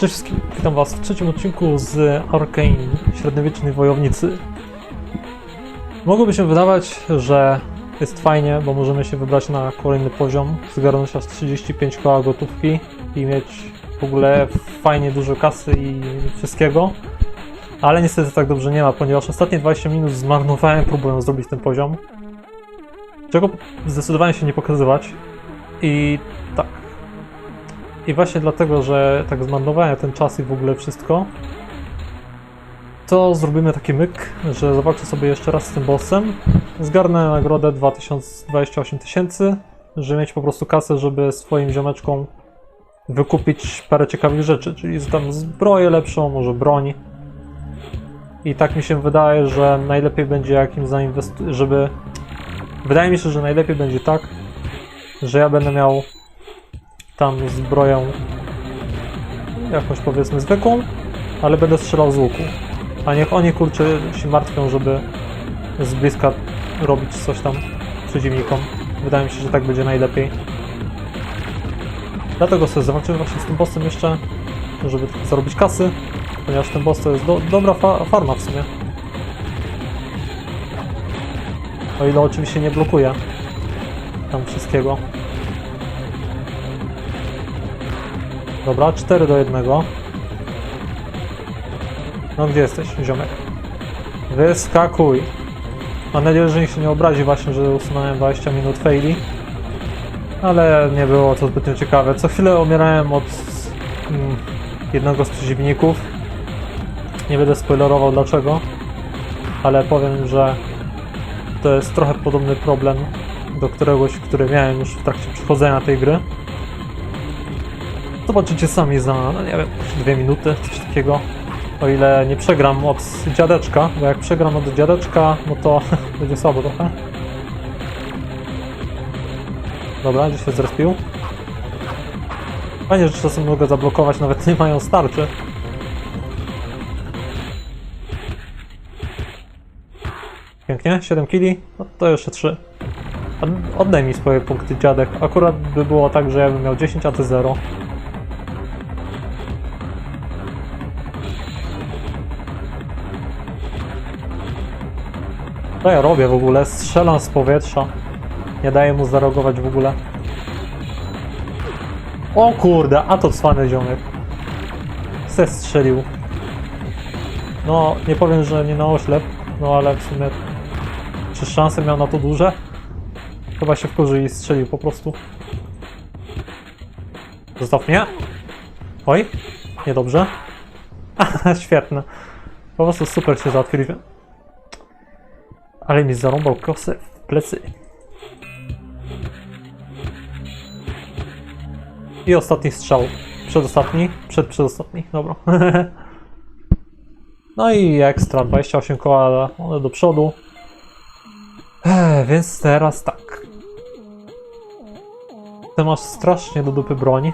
Cześć wszystkim, witam was w trzecim odcinku z Arkane Średniowiecznej Wojownicy. Mogłoby się wydawać, że jest fajnie, bo możemy się wybrać na kolejny poziom, zgarnąć aż 35 koła gotówki i mieć w ogóle fajnie dużo kasy i wszystkiego. Ale niestety tak dobrze nie ma, ponieważ ostatnie 20 minut zmarnowałem próbując zrobić ten poziom. Czego zdecydowałem się nie pokazywać. I tak, i właśnie dlatego, że tak zmarnowałem ten czas i w ogóle wszystko, to zrobimy taki myk, że zobaczę sobie jeszcze raz z tym bossem. Zgarnę nagrodę 2028 tysięcy, żeby mieć po prostu kasę, żeby swoim ziomeczkom wykupić parę ciekawych rzeczy, czyli tam zbroję lepszą, może broń. I tak mi się wydaje, że najlepiej będzie jak im zainwestować, żeby... Wydaje mi się, że najlepiej będzie tak, że ja będę miał tam zbroję jakąś powiedzmy zwykłą, ale będę strzelał z łuku. A niech oni kurczę się martwią, żeby z bliska robić coś tam przeciwnikom. Wydaje mi się, że tak będzie najlepiej. Dlatego sobie zobaczymy właśnie z tym bossem jeszcze, żeby zarobić kasy, ponieważ ten boss to jest do, dobra fa farma w sumie. O ile oczywiście nie blokuje tam wszystkiego. Dobra, 4 do 1. No gdzie jesteś, ziomek? Wyskakuj. Mam nadzieję, że nikt się nie obrazi właśnie, że usunąłem 20 minut faili. Ale nie było to zbytnio ciekawe. Co chwilę umierałem od mm, jednego z przeciwników. Nie będę spoilerował dlaczego, ale powiem, że to jest trochę podobny problem do któregoś, który miałem już w trakcie przechodzenia tej gry. Zobaczycie sami za, no nie wiem, dwie minuty, coś takiego. O ile nie przegram od dziadeczka, bo jak przegram od dziadeczka, no to będzie słabo trochę. Dobra, gdzieś się zrespił. Fajnie, że czasem mogę zablokować, nawet nie mają starczy. Pięknie, 7 kili, no to jeszcze 3. Oddaj mi swoje punkty, dziadek. Akurat by było tak, że ja bym miał 10, a ty 0. Co ja robię w ogóle? Strzelam z powietrza. Nie daję mu zareagować w ogóle. O kurde, a to cwany ziomek. Se strzelił. No, nie powiem, że nie na oślep, no ale w sumie... Czy szanse miał na to duże? Chyba się wkurzył i strzelił po prostu. Zostaw mnie. Oj, niedobrze. Świetne. Po prostu super się załatwiliśmy. Ale mi zarąbał kosę w plecy. I ostatni strzał. Przedostatni? Przed przedostatni. Dobra. no i ekstra. 28 koła one do przodu. Ech, więc teraz tak. Ty masz strasznie do dupy broń.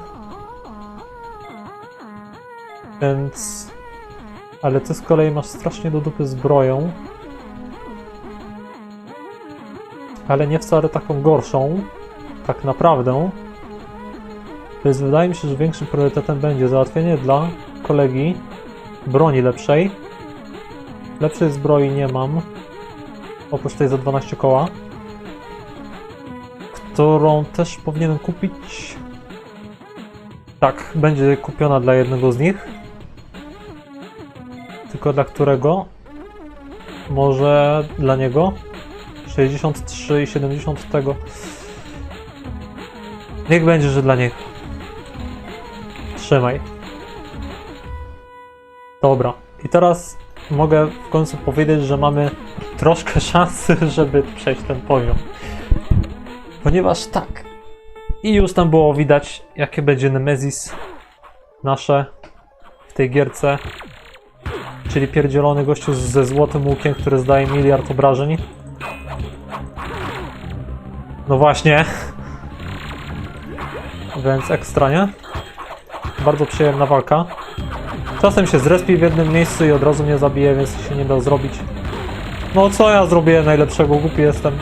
Więc... Ale ty z kolei masz strasznie do dupy zbroją. Ale nie wcale taką gorszą, tak naprawdę. Więc wydaje mi się, że większym priorytetem będzie załatwienie dla kolegi broni lepszej. Lepszej zbroi nie mam, oprócz tej za 12 koła, którą też powinienem kupić. Tak, będzie kupiona dla jednego z nich. Tylko dla którego? Może dla niego? 63 i 70 tego. Niech będzie, że dla niego. Trzymaj. Dobra. I teraz mogę w końcu powiedzieć, że mamy troszkę szansy, żeby przejść ten poziom. Ponieważ tak. I już tam było widać, jakie będzie Nemesis nasze w tej gierce. Czyli pierdzielony gościu ze złotym łukiem, który zdaje miliard obrażeń. No właśnie. Więc ekstra, nie? Bardzo przyjemna walka. Czasem się zrespi w jednym miejscu i od razu mnie zabije, więc się nie da zrobić. No co ja zrobię najlepszego? Głupi jestem.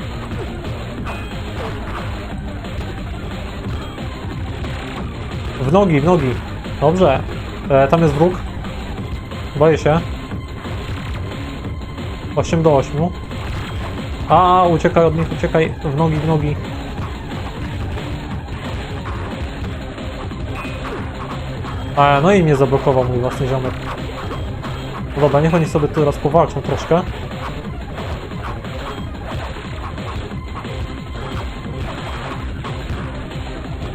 W nogi, w nogi. Dobrze. E, tam jest wróg. Boję się. 8 do 8. A, uciekaj od nich, uciekaj w nogi, w nogi. A, no i mnie zablokował mój własny ziomek. Dobra, niech oni sobie teraz powalczą troszkę.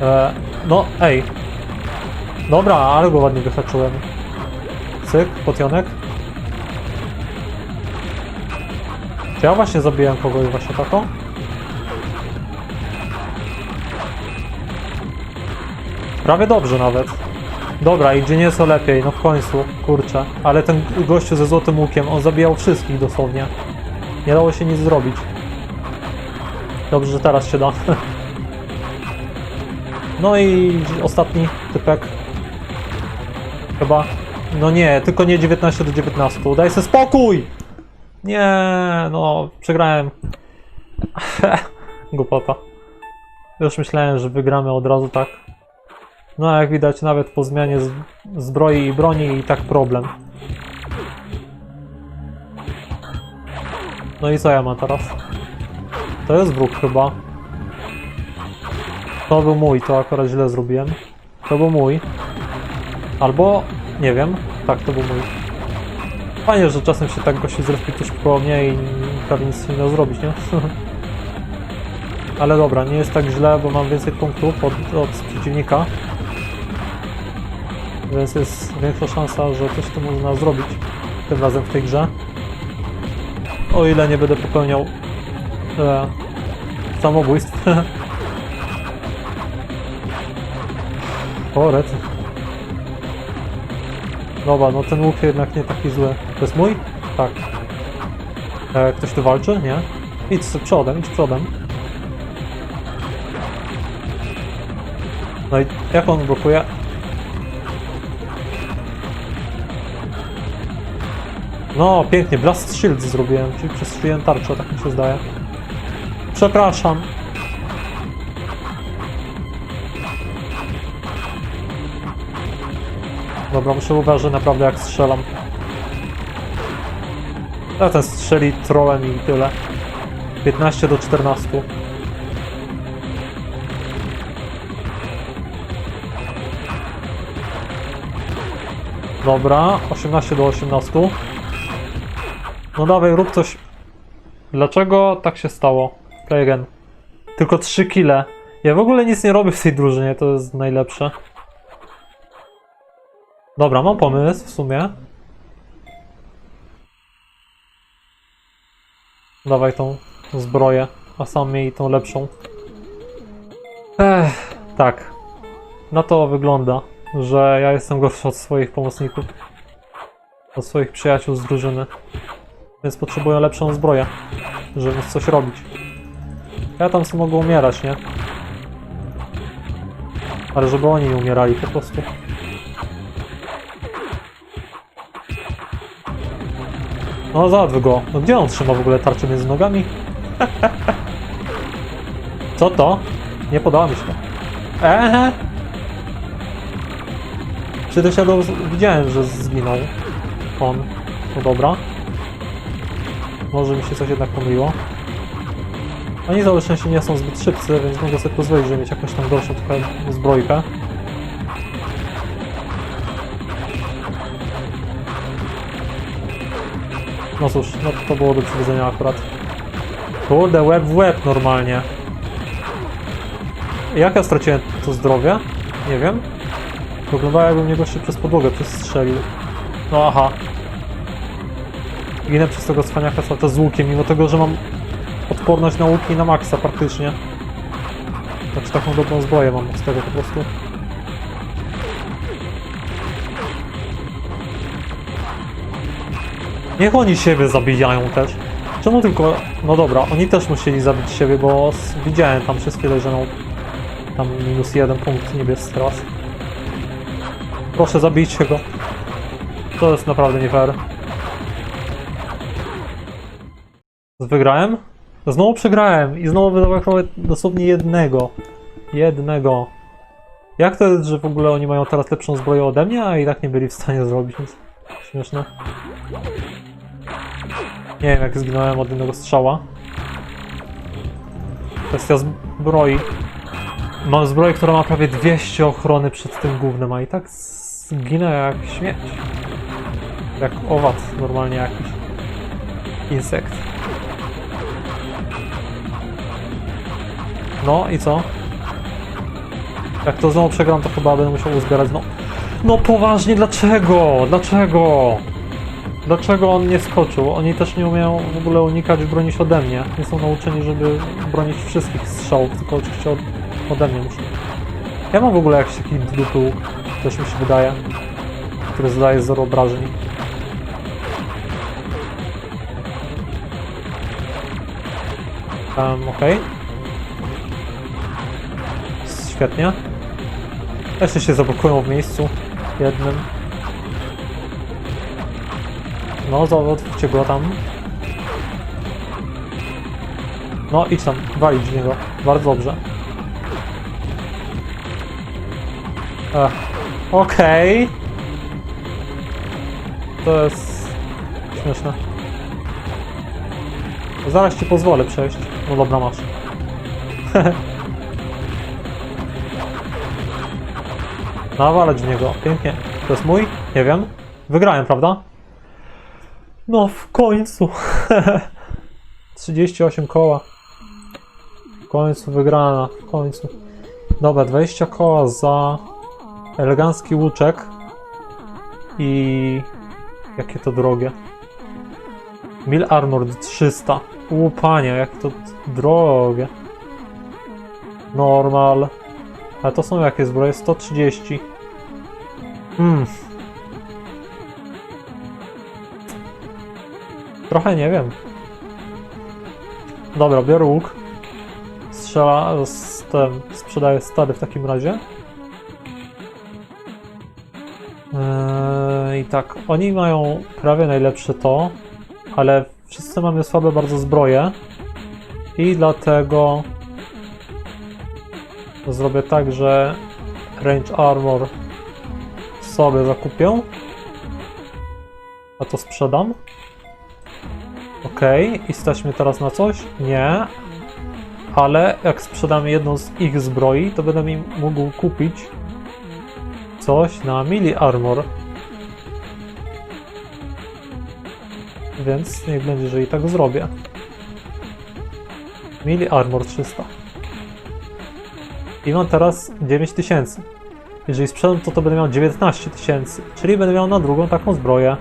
E, no, ej. Dobra, ale go ładnie wyhaczyłem. Cyk, potionek. Czy ja właśnie zabiłem kogoś właśnie taką? Prawie dobrze nawet. Dobra, idzie nieco lepiej, no w końcu, kurczę. Ale ten gościu ze złotym łukiem, on zabijał wszystkich dosłownie. Nie dało się nic zrobić. Dobrze, że teraz się da. No i ostatni typek. Chyba. No nie, tylko nie 19 do 19. Daj sobie spokój! Nie, no, przegrałem. Głupota. Już myślałem, że wygramy od razu tak. No, jak widać, nawet po zmianie zbroi i broni i tak problem. No i co ja mam teraz? To jest wróg chyba. To był mój, to akurat źle zrobiłem. To był mój. Albo, nie wiem, tak, to był mój. Fajnie, że czasem się tak gości zrespił tuż koło mnie i prawie nic nie miał zrobić, nie? Ale dobra, nie jest tak źle, bo mam więcej punktów od, od przeciwnika. Więc jest większa szansa, że coś tu można zrobić tym razem w tej grze. O ile nie będę popełniał e, samobójstw. o, rety. Dobra, no ten łuk jednak nie taki zły. To jest mój? Tak. E, ktoś tu walczy? Nie? Idź z przodem, idź przodem. No i jak on blokuje? No, pięknie, Blast Shield zrobiłem, czyli przestrzeliłem tarczę, tak mi się zdaje. Przepraszam. Dobra, muszę uważać naprawdę jak strzelam. Ja ten strzeli trollem i tyle. 15 do 14. Dobra, 18 do 18. No dawaj, rób coś. Dlaczego tak się stało? Play again. Tylko 3 kile. Ja w ogóle nic nie robię w tej drużynie, to jest najlepsze. Dobra, mam pomysł w sumie. Dawaj tą zbroję, a sam miej tą lepszą. Ech, tak. Na to wygląda, że ja jestem gorszy od swoich pomocników. Od swoich przyjaciół z drużyny. Więc potrzebuję lepszą zbroję, żeby coś robić. Ja tam sobie mogę umierać, nie? Ale żeby oni nie umierali po prostu. No załatw go. No gdzie on trzyma w ogóle tarczę między nogami? Co to? Nie podoba mi się to. Ehe! Przy tym Shadow widziałem, że zginął. On. No dobra. Może mi się coś jednak pomyliło. Oni całe szczęście nie są zbyt szybcy, więc mogę sobie pozwolić, żeby mieć jakąś tam gorszą trochę zbrojkę. No cóż, no to było do przewidzenia akurat. Kurde, łeb w łeb normalnie. Jak ja straciłem to zdrowie? Nie wiem. Wyglądało jakby mnie goście przez podłogę przestrzelił. No aha. Ginę przez tego cwaniaka cały czas z łukiem, mimo tego, że mam odporność na łuki na maksa praktycznie. Znaczy taką dobrą zbroję mam z tego po prostu. Niech oni siebie zabijają też. Czemu tylko... No dobra, oni też musieli zabić siebie, bo widziałem tam wszystkie leżą tam minus jeden punkt niebieski teraz. Proszę zabijcie go. To jest naprawdę nie fair. Wygrałem? Znowu przegrałem i znowu zabrakło dosłownie jednego. Jednego. Jak to jest, że w ogóle oni mają teraz lepszą zbroję ode mnie, a i tak nie byli w stanie zrobić nic? Śmieszne. Nie wiem, jak zginąłem od jednego strzała. Kwestia zbroi. Mam zbroję, która ma prawie 200 ochrony przed tym gównem, a i tak zginę jak śmieć. Jak owad, normalnie jakiś. Insekt. No i co? Jak to znowu przegram, to chyba będę musiał uzbierać. No, no poważnie, dlaczego? Dlaczego? Dlaczego on nie skoczył? Oni też nie umieją w ogóle unikać bronić ode mnie. Nie są nauczeni, żeby bronić wszystkich strzałów, tylko oczywiście od, ode mnie muszą. Ja mam w ogóle jakiś taki dupy łuk, też mi się wydaje, który zadaje zero obrażeń. Um, okej. Świetnie. Jeszcze się zablokują w miejscu jednym. No, załatwcie go tam. No, idź tam, walić w niego. Bardzo dobrze. Ech, Okej. To jest śmieszne. Zaraz ci pozwolę przejść. No dobra, masz. Nawalać w niego. Pięknie. To jest mój? Nie wiem. Wygrałem, prawda? No, w końcu. 38 koła. W końcu wygrana. W końcu. Dobra, 20 koła za elegancki łuczek. I... Jakie to drogie. Mil Armored 300. Łupanie, jak to drogie. Normal. A to są jakie zbroje? 130. Hmm. Trochę nie wiem. Dobra, biorę łuk. Strzela z tym. Sprzedaję stary w takim razie. Eee, I tak, oni mają prawie najlepsze to, ale wszyscy mamy słabe bardzo zbroje. I dlatego zrobię tak, że range armor sobie zakupię. A to sprzedam. Ok, i stać mnie teraz na coś? Nie. Ale jak sprzedam jedną z ich zbroi, to będę mi mógł kupić coś na mili armor. Więc niech będzie, że i tak zrobię. Mili armor 300. I mam teraz 9000. Jeżeli sprzedam to, to będę miał 19 tysięcy. Czyli będę miał na drugą taką zbroję.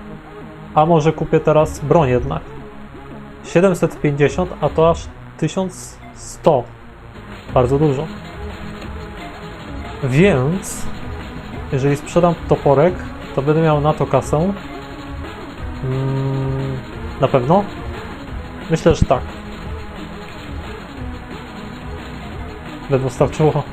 A może kupię teraz broń jednak. 750, a to aż 1100. Bardzo dużo. Więc jeżeli sprzedam toporek, to będę miał na to kasę. Mm, na pewno? Myślę, że tak. Ledwo starczyło.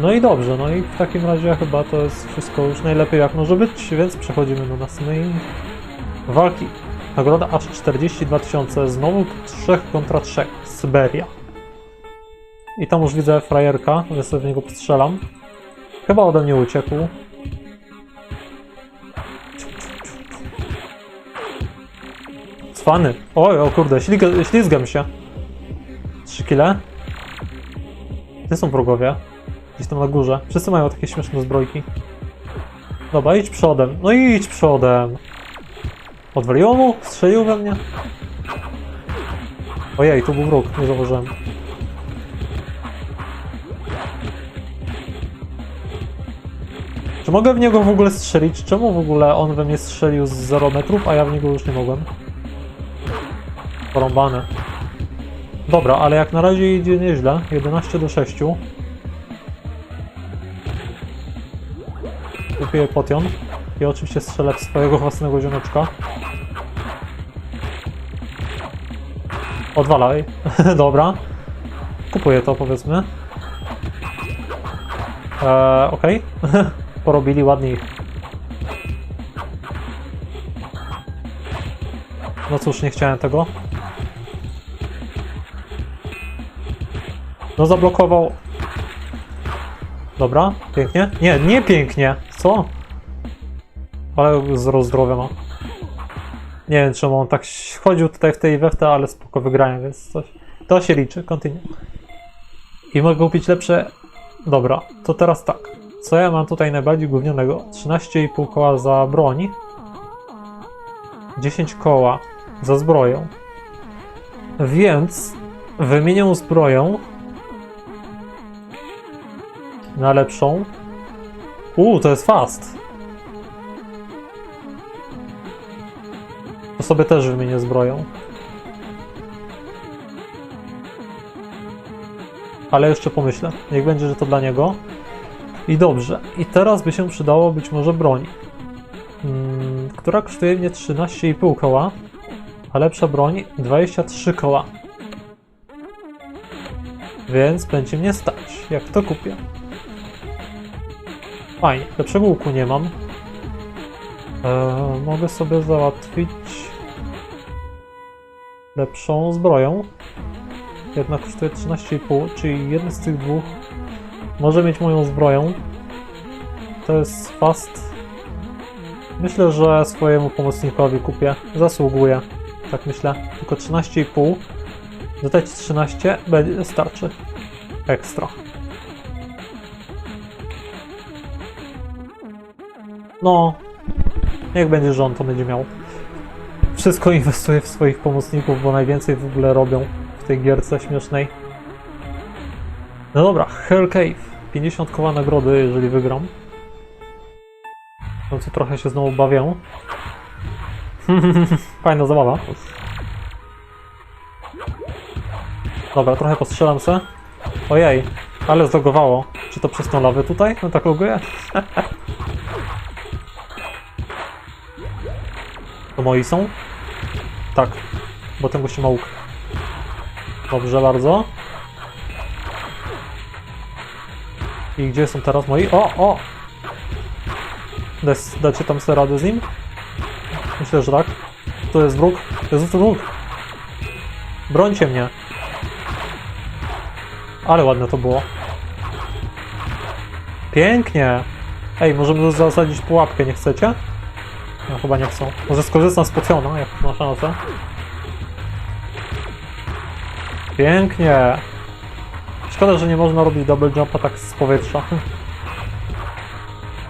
No i dobrze, no i w takim razie chyba to jest wszystko już najlepiej jak może być, więc przechodzimy do następnej walki. Nagroda aż 42 tysiące, znowu 3 kontra 3, Syberia. I tam już widzę frajerka, że sobie w niego strzelam. Chyba ode mnie uciekł. Cwany. Oj, o kurde, ślizgam, ślizgam się. 3 kile. Gdzie są wrogowie? Gdzieś tam na górze. Wszyscy mają takie śmieszne zbrojki. Dobra, idź przodem. No idź przodem. Odwaliło? Strzelił we mnie? Ojej, tu był wróg, nie zauważyłem. Czy mogę w niego w ogóle strzelić? Czemu w ogóle on we mnie strzelił z 0 metrów, a ja w niego już nie mogłem? Porąbane. Dobra, ale jak na razie idzie nieźle. 11 do 6. Kupię potion. I oczywiście strzelę w swojego własnego ziomeczka. Odwalaj. Dobra. Kupuję to powiedzmy. Eee, okej. Porobili ładnie ich. No cóż, nie chciałem tego. No zablokował. Dobra, pięknie. Nie, nie pięknie. Co? Ale zero zdrowia ma. Nie wiem, czemu on tak chodził tutaj w tej weftę, ale spoko wygrałem, więc coś. To się liczy, kontynuuj. I mogę kupić lepsze... Dobra, to teraz tak. Co ja mam tutaj najbardziej gównionego? 13,5 koła za broń. 10 koła za zbroję. Więc wymienię zbroję na lepszą. Uuu, to jest fast. Sobie też wymienię zbroję. Ale jeszcze pomyślę. Niech będzie, że to dla niego. I dobrze. I teraz by się przydało być może broń. Mm, która kosztuje mnie 13,5 koła. A lepsza broń 23 koła. Więc będzie mnie stać. Jak to kupię? Fajnie. Lepszego łuku nie mam. Eee, mogę sobie załatwić lepszą zbroję. Jedna kosztuje 13,5, czyli jeden z tych dwóch może mieć moją zbroję. To jest fast. Myślę, że swojemu pomocnikowi kupię. Zasługuje. Tak myślę. Tylko 13,5. Dodać 13 będzie starczy. Ekstra. No, niech będzie, on to będzie miał. Wszystko inwestuję w swoich pomocników, bo najwięcej w ogóle robią w tej gierce śmiesznej. No dobra, Hell Cave. 50 koła nagrody, jeżeli wygram. No co trochę się znowu bawię. Fajna zabawa. Dobra, trochę postrzelam se. Ojej, ale zlogowało. Czy to przez tą lawę tutaj? No tak loguje. To moi są? Tak, bo ten gościu ma łuk. Dobrze bardzo. I gdzie są teraz moi? O, o! Dac- dacie tam sobie radę z nim? Myślę, że tak. To jest wróg. Jest to wróg. Brońcie mnie. Ale ładne to było. Pięknie. Ej, możemy zasadzić pułapkę, nie chcecie? No chyba nie chcą. Może skorzystam z pocjona, jak ma szansę. Pięknie. Szkoda, że nie można robić double jumpa tak z powietrza.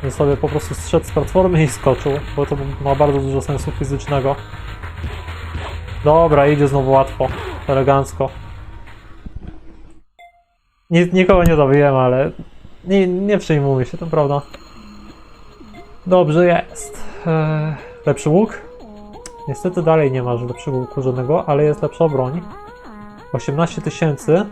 Że sobie po prostu zszedł z platformy i skoczył, bo to ma bardzo dużo sensu fizycznego. Dobra, idzie znowu łatwo. Elegancko. Nic, nikogo nie zabiłem, ale nie, nie przejmujmy się tym, prawda? Dobrze jest. Eee, lepszy łuk? Niestety dalej nie masz lepszego łuku żadnego, ale jest lepsza broń. 18 tysięcy.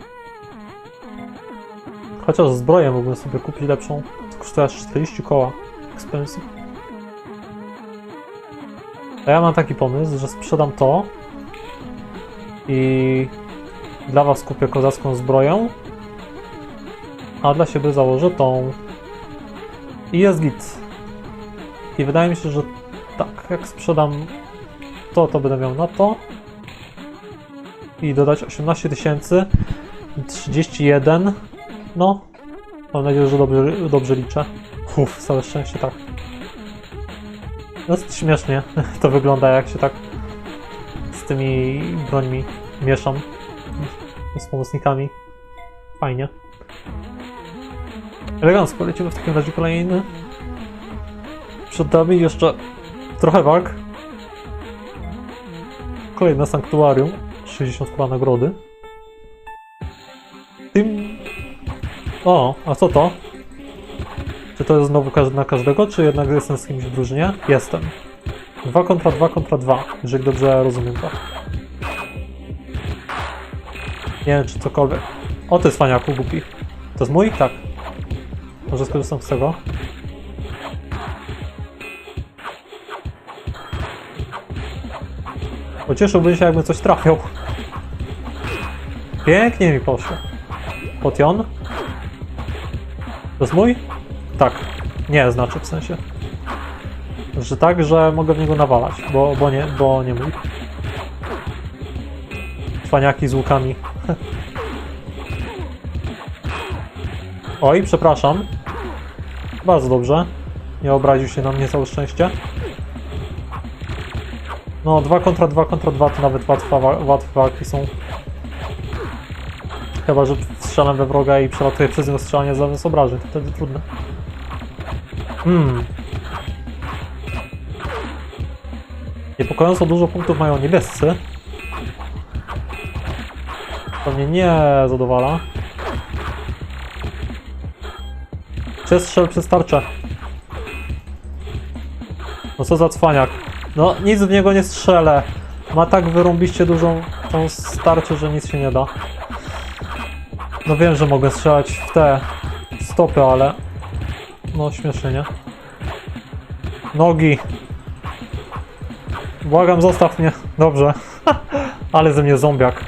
Chociaż zbroję mógłbym sobie kupić lepszą. Kosztuje aż 40 koła. Expensive. A ja mam taki pomysł, że sprzedam to i dla was kupię kozacką zbroję, a dla siebie założę tą. I jest git. I wydaje mi się, że tak, jak sprzedam to, to będę miał na to. I dodać 18 tysięcy. 31. No. Mam nadzieję, że dobrze, dobrze liczę. Uff, całe szczęście tak. Dosyć śmiesznie to wygląda, jak się tak z tymi brońmi mieszam. Z pomocnikami. Fajnie. Elegancko, lecimy w takim razie kolejny. Przed nami jeszcze trochę walk. Kolejne sanktuarium. 60 koła nagrody. Tym... O, a co to? Czy to jest znowu na każdego, czy jednak jestem z kimś w drużynie? Jestem. 2 kontra 2 kontra 2, jeżeli dobrze rozumiem to. Nie wiem, czy cokolwiek. O, to jest faniaku głupi. To jest mój? Tak. Może skorzystam z tego. Pocieszyłbym się, jakby coś trafiał. Pięknie mi poszło. Potion? To jest mój? Tak. Nie, znaczy w sensie. Że tak, że mogę w niego nawalać, bo, bo nie, bo nie mój. Cwaniaki z łukami. Oj, przepraszam. Bardzo dobrze. Nie obraził się na mnie całe szczęście. No, 2 kontra 2 kontra 2 to nawet łatwa, wa- łatwe walki są. Chyba, że strzelam we wroga i przelatuję przez niego strzelanie zamiast obrażeń, to wtedy trudne. Hmm. Niepokojąco dużo punktów mają niebiescy. To mnie nie zadowala. Przestrzel przez tarczę. No co za cwaniak. No nic w niego nie strzelę. Ma tak wyrąbiście dużą tą starcie, że nic się nie da. No wiem, że mogę strzelać w te stopy, ale... No śmiesznie, nie? Nogi. Błagam, zostaw mnie. Dobrze. ale ze mnie zombiak.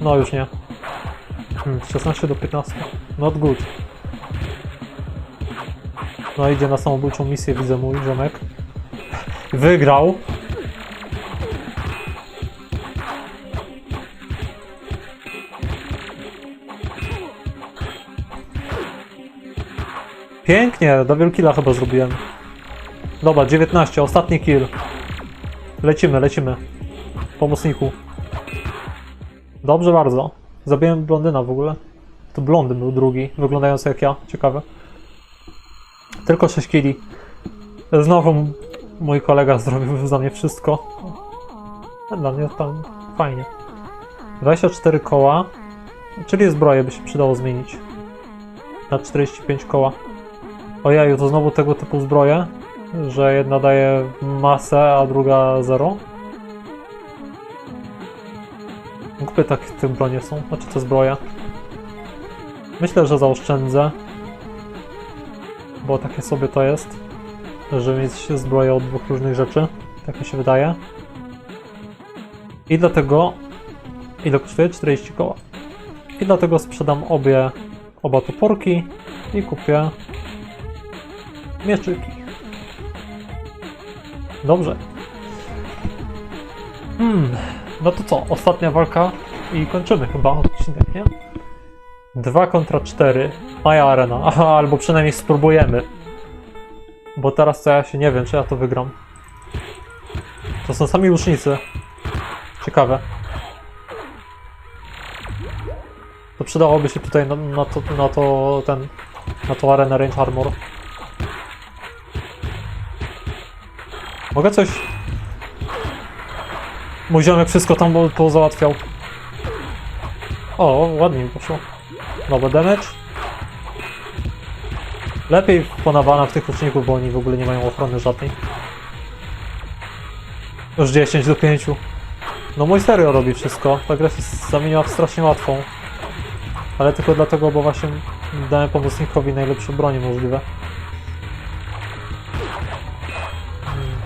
No już nie. Hmm, 16 do 15. Not good. No idzie na samobójczą misję, widzę mój ziomek. Wygrał. Pięknie, double killa chyba zrobiłem. Dobra, 19, ostatni kill. Lecimy, lecimy. Pomocniku. Dobrze bardzo. Zabiłem blondyna w ogóle. To blondyn był drugi, wyglądający jak ja. Ciekawe. Tylko 6 kili. Znowu mój kolega zrobił za mnie wszystko. Dla mnie tam fajnie. 24 koła. Czyli zbroję by się przydało zmienić. Na 45 koła. Ojeju, to znowu tego typu zbroje, że jedna daje masę, a druga 0. Głupie takie te bronie są, znaczy te zbroje. Myślę, że zaoszczędzę. Bo takie sobie to jest. Żeby mieć zbroję od dwóch różnych rzeczy. Tak mi się wydaje. I dlatego... Ile kosztuje? 40 koła. I dlatego sprzedam obie... Oba toporki i kupię mieczyki. Dobrze. Hmm, no to co? Ostatnia walka i kończymy chyba odcinek, nie? 2 kontra 4. Maja Arena. Aha, albo przynajmniej spróbujemy. Bo teraz to ja się nie wiem, czy ja to wygram. To są sami łucznicy. Ciekawe. To przydałoby się tutaj na, na, to, na to ten. Na to arenę Range Armor. Mogę coś. Mój ziomek wszystko tam po- pozałatwiał. O, ładnie mi poszło. Dobra, damage. Lepiej ponawana w tych łuczników, bo oni w ogóle nie mają ochrony żadnej. Już 10 do 5. No mój serio robi wszystko. Ta gra się zamieniła w strasznie łatwą. Ale tylko dlatego, bo właśnie dałem pomocnikowi najlepsze broni możliwe. Hmm.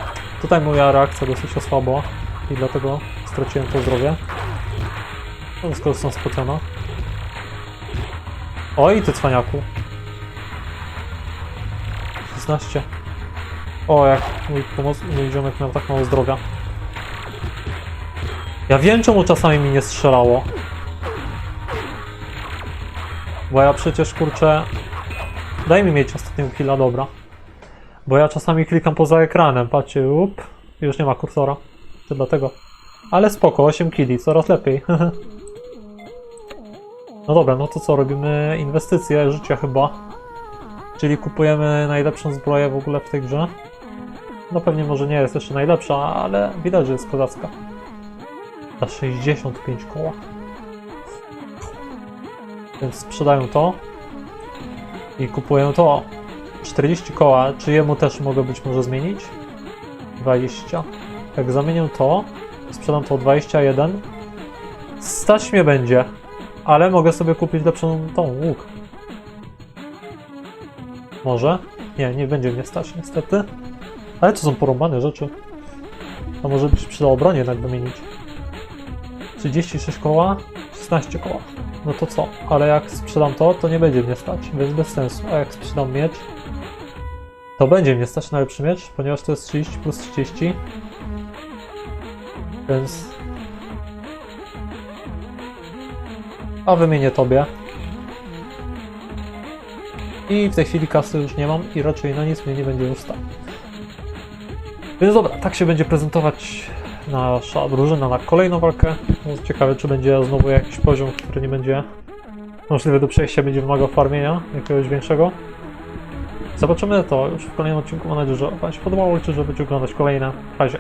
Tutaj moja reakcja dosyć osłabła i dlatego straciłem to zdrowie. No, skoro są spociona. Oj, ty cwaniaku. 16. O, jak mój, pomoc, mój ziomek miał tak mało zdrowia. Ja wiem, czemu czasami mi nie strzelało. Bo ja przecież, kurczę... Daj mi mieć ostatniego killa, dobra. Bo ja czasami klikam poza ekranem, patrzcie, up, już nie ma kursora. To dlatego. Ale spoko, 8 killi, coraz lepiej. no dobra, no to co, robimy inwestycje życia chyba. Czyli kupujemy najlepszą zbroję w ogóle w tej grze. No pewnie może nie jest jeszcze najlepsza, ale widać, że jest kozacka. Za 65 koła. Więc sprzedają to. I kupuję to. 40 koła. Czy jemu też mogę być może zmienić? 20. Jak zamienię to, sprzedam to 21. Stać mnie będzie. Ale mogę sobie kupić lepszą tą łuk. Może? Nie, nie będzie mnie stać niestety. Ale to są porąbane rzeczy. A może by się przydało broń jednak wymienić. 36 koła, 16 koła. No to co? Ale jak sprzedam to, to nie będzie mnie stać, więc bez sensu. A jak sprzedam miecz, to będzie mnie stać na lepszy miecz, ponieważ to jest 30 plus 30. Więc... A wymienię tobie. I w tej chwili kasy już nie mam i raczej na nic mnie nie będzie już stać. Więc dobra, tak się będzie prezentować nasza drużyna na kolejną walkę. Ciekawe, czy będzie znowu jakiś poziom, który nie będzie możliwy do przejścia, będzie wymagał farmienia jakiegoś większego. Zobaczymy to już w kolejnym odcinku. Mam nadzieję, że Wam się podobało i że będziecie oglądać kolejne. W razie.